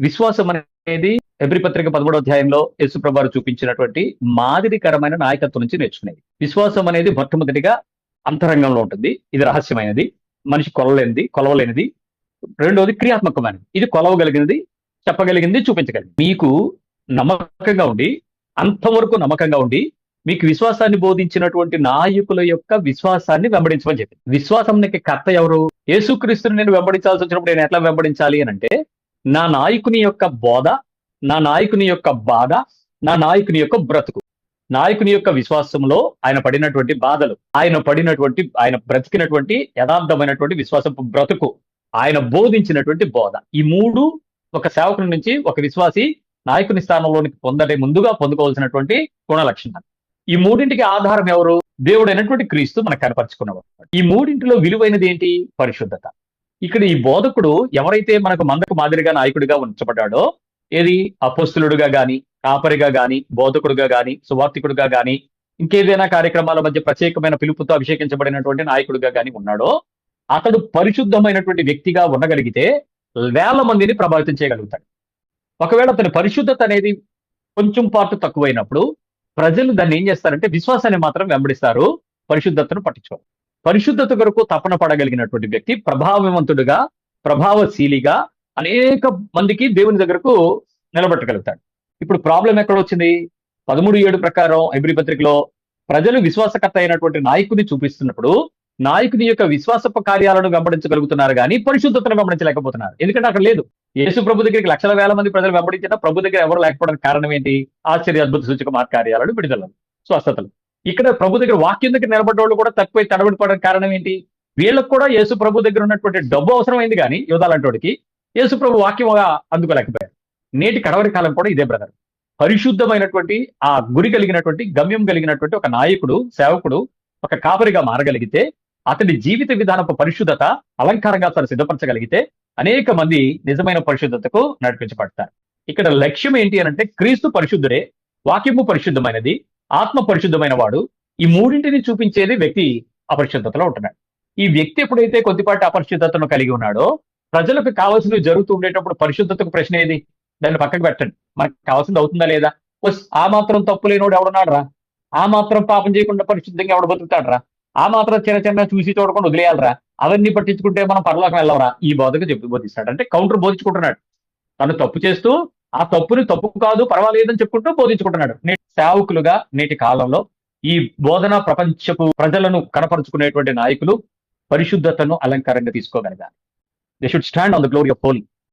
విశ్వాసం అనేది ఎబ్రి పత్రిక పదమూడో అధ్యాయంలో యేసుప్రభారు చూపించినటువంటి మాదిరికరమైన నాయకత్వం నుంచి నేర్చుకునేది. విశ్వాసం అనేది మొట్టమొదటిగా అంతరంగంలో ఉంటుంది. ఇది రహస్యమైనది. మనిషి కొలలేనిది కొలవలేనిది. రెండోది క్రియాత్మకమైనది. ఇది కొలవగలిగినది చెప్పగలిగింది చూపించగలిగింది. మీకు నమ్మకంగా ఉండి అంతవరకు నమ్మకంగా ఉండి మీకు విశ్వాసాన్ని బోధించినటువంటి నాయకుల యొక్క విశ్వాసాన్ని వెంబడించమని చెప్పి. విశ్వాసం కర్త ఎవరు? యేసుక్రీస్తుని నేను వెంబడించాల్సి వచ్చినప్పుడు నేను ఎట్లా వెంబడించాలి అని అంటే నా నాయకుని యొక్క బోధ నా నాయకుని యొక్క బాధ నా నాయకుని యొక్క బ్రతుకు. నాయకుని యొక్క విశ్వాసంలో ఆయన పడినటువంటి బాధలు ఆయన పడినటువంటి ఆయన బ్రతికినటువంటి యథార్థమైనటువంటి విశ్వాసం బ్రతుకు ఆయన బోధించినటువంటి బోధ. ఈ మూడు ఒక సేవకుని నుంచి ఒక విశ్వాసి నాయకుని స్థానంలోనికి పొందడే ముందుగా పొందుకోవాల్సినటువంటి గుణ లక్షణాలు ఈ మూడింటికి ఆధారం ఎవరు? దేవుడైనటువంటి క్రీస్తు మనకు కనపరుచుకున్నవాడు. ఈ మూడింటిలో విలువైనది ఏంటి? పరిశుద్ధత. ఇక్కడ ఈ బోధకుడు ఎవరైతే మనకు మందకు మాదిరిగా నాయకుడిగా ఉంచబడ్డాడో ఏది? అపస్తులుడుగా గాని కాపరిగా గాని బోధకుడుగా గాని సువార్థికుడుగా గాని ఇంకేదైనా కార్యక్రమాల మధ్య ప్రత్యేకమైన పిలుపుతో అభిషేకించబడినటువంటి నాయకుడిగా గాని ఉన్నాడో అతడు పరిశుద్ధమైనటువంటి వ్యక్తిగా ఉండగలిగితే వేల మందిని ప్రభావితం చేయగలుగుతాడు. ఒకవేళ అతని పరిశుద్ధత అనేది కొంచెం పాటు తక్కువైనప్పుడు ప్రజలు దాన్ని ఏం చేస్తారంటే విశ్వాసాన్ని మాత్రం వెంబడిస్తారు పరిశుద్ధతను పట్టించుకోరు. పరిశుద్ధత కొరకు తపన పడగలిగినటువంటి వ్యక్తి ప్రభావవంతుడుగా ప్రభావశీలిగా అనేక మందికి దేవుని దగ్గరకు నిలబెట్టగలుగుతాడు. ఇప్పుడు ప్రాబ్లం ఎక్కడ వచ్చింది? పదమూడు ఏడు ప్రకారం ఎబ్రి పత్రికలో ప్రజలు విశ్వాసకర్త అయినటువంటి నాయకుని చూపిస్తున్నప్పుడు నాయకుని యొక్క విశ్వాసపు కార్యాలను వెంబడించగలుగుతున్నారు కానీ పరిశుద్ధతను వెంబడించలేకపోతున్నారు. ఎందుకంటే అక్కడ లేదు. యేసు ప్రభు దగ్గరికి లక్షల వేల మంది ప్రజలు వెంబడించినా ప్రభు దగ్గర ఎవరు లేకపోవడానికి కారణం ఏంటి? ఆశ్చర్య అద్భుత సూచక మార్గార్యాలను విడుదల స్వస్థతలు. ఇక్కడ ప్రభు దగ్గర వాక్యం దగ్గర నిలబడ్డ వాళ్ళు కూడా తక్కువ తడబడి కారణం ఏంటి? వీళ్ళకు కూడా యేసు ప్రభు దగ్గర ఉన్నటువంటి డబ్బు అవసరమైంది కానీ యోధాలంటోడికి యేసు ప్రభు వాక్యముగా అందుకోలేకపోయారు నేటి కడవరి కాలం కూడా ఇదే బ్రదర్ పరిశుద్ధమైనటువంటి ఆ గురి కలిగినటువంటి గమ్యం కలిగినటువంటి ఒక నాయకుడు సేవకుడు ఒక కాపరిగా మారగలిగితే అతడి జీవిత విధానపు పరిశుద్ధత అలంకారంగా తను సిద్ధపరచగలిగితే అనేక మంది నిజమైన పరిశుద్ధతకు నడిపించబడతారు. ఇక్కడ లక్ష్యం ఏంటి అని అంటే క్రీస్తు పరిశుద్ధుడే వాక్యము పరిశుద్ధమైనది ఆత్మ పరిశుద్ధమైన వాడు ఈ మూడింటిని చూపించేది వ్యక్తి అపరిశుద్ధతలో ఉంటున్నాడు. ఈ వ్యక్తి ఎప్పుడైతే కొద్దిపాటి అపరిశుద్ధతను కలిగి ఉన్నాడో ప్రజలకు కావాల్సినవి జరుగుతూ ఉండేటప్పుడు పరిశుద్ధతకు ప్రశ్న ఏది? దాన్ని పక్కకు పెట్టండి. మనకు కావాల్సింది అవుతుందా లేదా? ఆ మాత్రం తప్పు లేనోడు ఎవడున్నాడు రా ఆ మాత్రం పాపం చేయకుండా పరిశుద్ధంగా ఎవడు బతుకుతాడు రా ఆ మాత్రం చిన్న చిన్న చూసి చూడకుండా వదిలేయాలరా? అవన్నీ పట్టించుకుంటే మనం పరలోకం వెళ్ళవరా? ఈ బోధకు చెప్పి బోధిస్తాడు. అంటే కౌంటర్ బోధించుకుంటున్నాడు. తను తప్పు చేస్తూ ఆ తప్పుని తప్పు కాదు పర్వాలేదని చెప్పుకుంటూ బోధించుకుంటున్నాడు. నేటి సేవకులుగా నేటి కాలంలో ఈ బోధన ప్రపంచపు ప్రజలను కనపరుచుకునేటువంటి నాయకులు పరిశుద్ధతను అలంకారంగా తీసుకోగలగాలి. They should stand on the glory of holy